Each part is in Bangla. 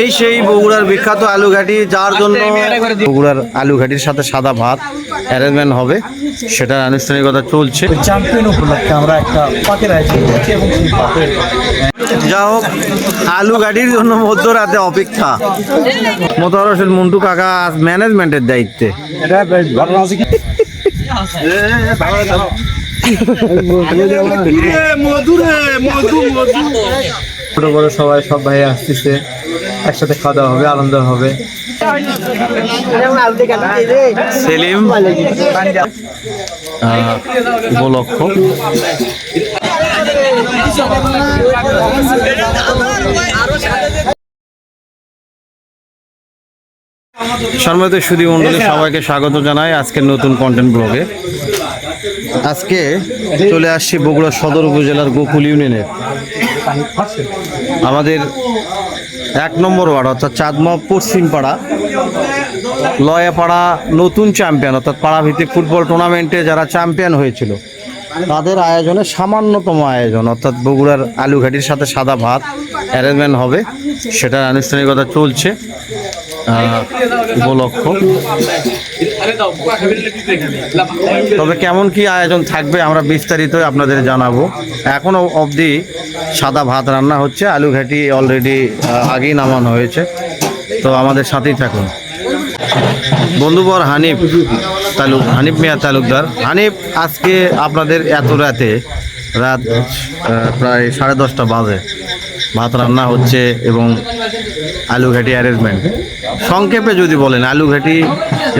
এই সেই বগুড়ার বিখ্যাত আলু ঘাটি যার জন্য বগুড়ার আলু ঘাটির সাথে সাদা ভাত অ্যারেঞ্জমেন্ট হবে সেটার আনুষ্ঠানিকতা চলছে। চ্যাম্পিয়ন উপলক্ষে আমরা একটা পাকের আয়োজন করছি এবং সেই পাকের যা হোক আলু গাড়ির জন্য মধ্যরাতে অপেক্ষা। মোতাহার হোসেন মন্টু কাকা আজ ম্যানেজমেন্টের দায়িত্বে। ছোট বড় সবাই সব ভাই আসতেছে। একসাথে খাওয়া দাওয়া হবে, আনন্দ হবে। সেলিম? উপলক্ষ। সম্মানিত সুদী মন্ডলী সবাইকে স্বাগত জানাই আজকের নতুন কন্টেন্ট ব্লগে আজকে চলে আসছি বগুড়া সদর উপজেলার গোকুল ইউনিয়নের আমাদের এক নম্বর ওয়ার্ড, অর্থাৎ চাঁদমা পশ্চিম পাড়া লয়াপাড়া নতুন চ্যাম্পিয়ন অর্থাৎ পাড়াভিত্তিক ফুটবল টুর্নামেন্টে যারা চ্যাম্পিয়ন হয়েছিল, তাদের আয়োজনে সামান্যতম আয়োজন, অর্থাৎ বগুড়ার আলুঘাটির সাথে সাদা ভাত অ্যারেঞ্জমেন্ট হবে, সেটার আনুষ্ঠানিকতা চলছে উপলক্ষ। তবে কেমন কি আয়োজন থাকবে আমরা বিস্তারিত আপনাদের জানাব। এখনও অবধি সাদা ভাত রান্না হচ্ছে, আলু ঘাটি অলরেডি আগেই নামানো হয়েছে। তো আমাদের সাথেই থাকুন। বন্ধুবর হানিফ তালুক হানিফ মিয়া তালুকদার। হানিফ, আজকে আপনাদের এত রাতে, রাত প্রায় সাড়ে দশটা বাজে। ভাত রান্না হচ্ছে এবং আলু ঘাটি অ্যারেঞ্জমেন্ট সংক্ষেপে যদি বলেন আলু ঘাটি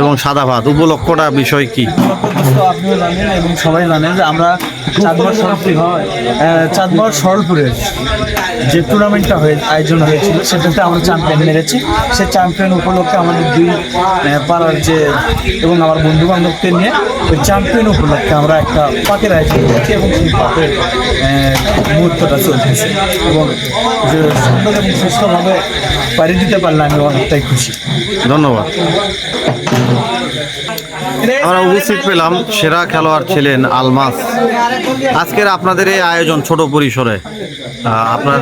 এবং সাদা ভাত উপলক্ষটা বিষয় কি? আপনিও জানেন এবং সবাই জানেন যে আমরা চাঁদমার চাঁদমার সরলপুরের যে টুর্নামেন্টটা হয়ে, আয়োজন হয়েছিল, সেটাতে আমরা চ্যাম্পিয়ন মেরেছি। সেই চ্যাম্পিয়ন উপলক্ষে আমাদের দুই পাড়ার যে এবং আমার বন্ধু বান্ধবকে নিয়ে ওই চ্যাম্পিয়ন উপলক্ষে আমরা একটা পাকের আয়োজন করেছি এবং সেই পাকের মুহূর্তটা চলতেছে। এবং সুন্দর এবং সুস্থভাবে পাড়ি দিতে পারলে আমি অনেকটাই খুশি। ধন্যবাদ। আমরা উপস্থিত পেলাম সেরা খেলোয়াড় ছিলেন আলমাস। আজকের আপনাদের এই আয়োজন ছোট পরিসরে আপনার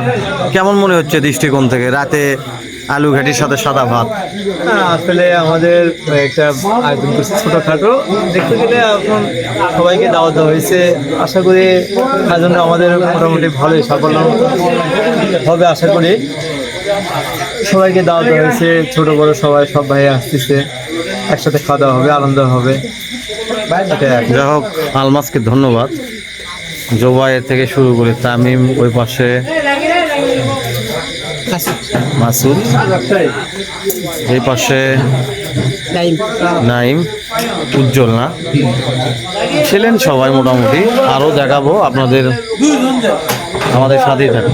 কেমন মনে হচ্ছে দৃষ্টিকোণ থেকে? রাতে আলু ঘাটির সাথে সাদা ভাত। হ্যাঁ, আসলে আমাদের একটা আয়োজন করছে ছোটখাটো। দেখতে গেলে এখন সবাইকে দাওয়া দেওয়া হয়েছে। আশা করি আয়োজনটা আমাদের মোটামুটি ভালোই সাফল্য হবে আশা করি। সবাইকে দাওয়া দেওয়া হয়েছে ছোট বড় সবাই সব ভাই আসতেছে। একসাথে খাওয়া দাওয়া হবে আনন্দ হবে। যাই হোক। আলমাসকে ধন্যবাদ। জোবাইয়ের থেকে শুরু করে তামিম ওই পাশে। মাসুদ। এই পাশে নাইম। উজ্জ্বল না? ছিলেন সবাই মোটামুটি। আরও দেখাবো আপনাদের আমাদের সাথেই থাকুন।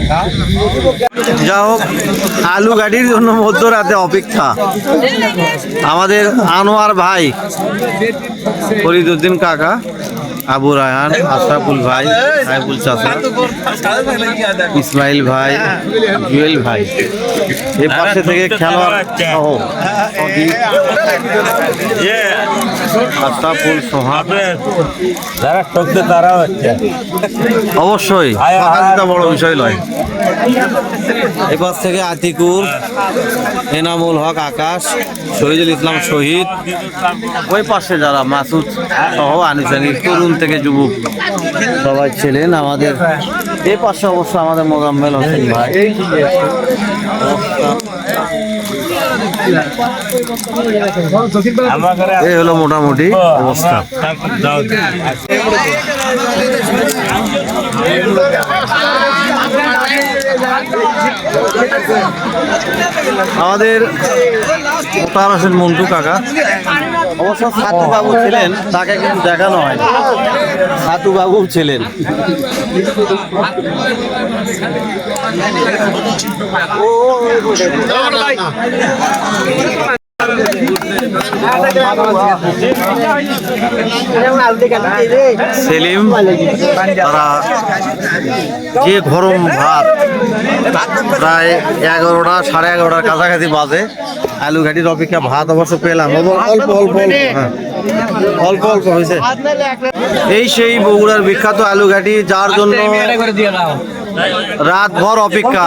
যা হোক আলু গাড়ির জন্য মধ্যরাতে অপেক্ষা। আমাদের আনোয়ার ভাই ফরিদুদ্দিন কাকা আবু রায়হান আশরাফুল ভাই সাইফুল চাচা ইসমাইল ভাই জুয়েল ভাই। এই পাশে থেকে খেলোয়াড় সহ সদীপ, আশরাফুল সোহাগ। যারা ঠকছে তারা হচ্ছে। অবশ্যই বড় বিষয় নয়। এই পাশ থেকে আতিকুর, এনামুল হক, আকাশ, শহীদুল ইসলাম শহীদ। ওই পাশে যারা মাসুদ সহ আনুষ্ঠানিক তরুণ থেকে যুবক। সবাই ছিলেন আমাদের। এই পাশে অবশ্য আমাদের মোজাম্মেল হোসেন ভাই। এই হলো মোটামুটি অবস্থা। আমাদের তার হোসেন মন্টু কাকা অবশ্য সাতু বাবু ছিলেন তাকে কিন্তু দেখানো হয় সাতু বাবু ছিলেন সেলিম, তারা যে গরম ভাত প্রায় এগারোটা, সাড়ে এগারোটার কাছাকাছি বাজে। আলু ঘাটির অপেক্ষা ভাত অবশ্য পেলাম। অল্প অল্প অল্প হ্যাঁ। অল্প অল্প হয়েছে। এই সেই বগুড়ার বিখ্যাত আলু ঘাটি, যার জন্য রাত ভর অপেক্ষা।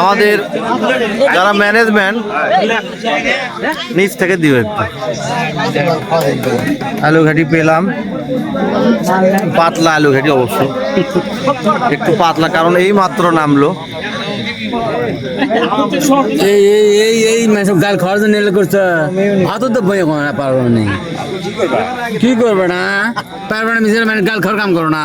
আমাদের যারা ম্যানেজমেন্ট নিচ থেকে দিবে আলু ঘাটি পেলাম। পাতলা আলু ঘাটি অবশ্য। একটু পাতলা, কারণ এই মাত্র নামলো। এই এই এই এই মানে গাল জন্য এলে করছ ভাতও তো বই না, পারব না। কি করবে না? পারবে না মিশে গাল খাওয়ার কাম করো না।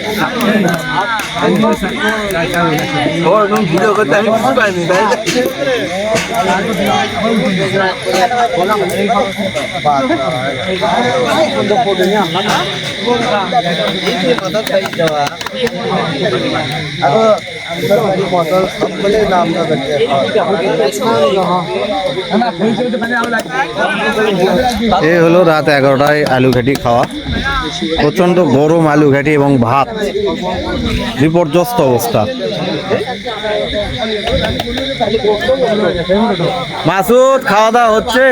এই হলো রাত এগারোটায় আলু ঘাটি খাওয়া প্রচণ্ড গরম আলু ঘাটি এবং ভাত বিপর্যস্ত অবস্থা। মাসুদ খাওয়া দাওয়া হচ্ছে?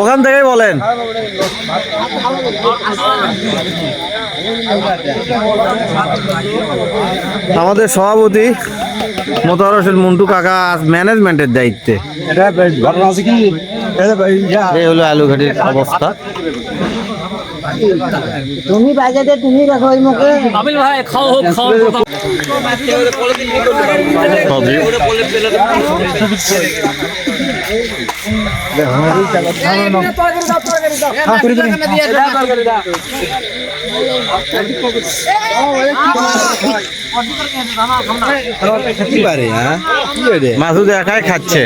ওখান থেকেই বলেন। আমাদের সভাপতি মোতাহার হোসেন মন্টু কাকা ম্যানেজমেন্টের দায়িত্বে। এটা ঘটনা আছে কি? এই হলো আলু ঘাটির অবস্থা। তুমি বাজারে তুমি রাখো ওই মুখে। সবজি মাসুদ একাই খাচ্ছে।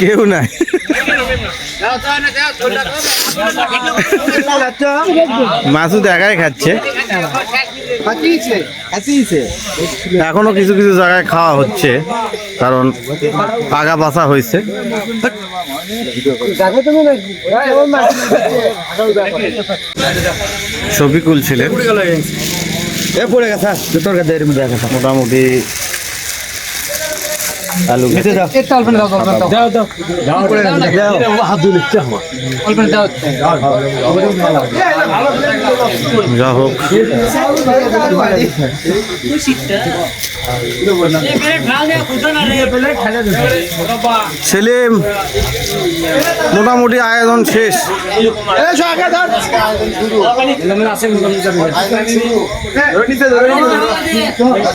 কেউ নাই। মাসুদ একাই খাচ্ছে। এখনও কিছু কিছু জায়গায় খাওয়া হচ্ছে কারণ আগা বাসা হয়েছে। শফিকুল ছিলেন। মোটামুটি আলু যা হোক। সেলিম মোটামুটি আয়োজন শেষ।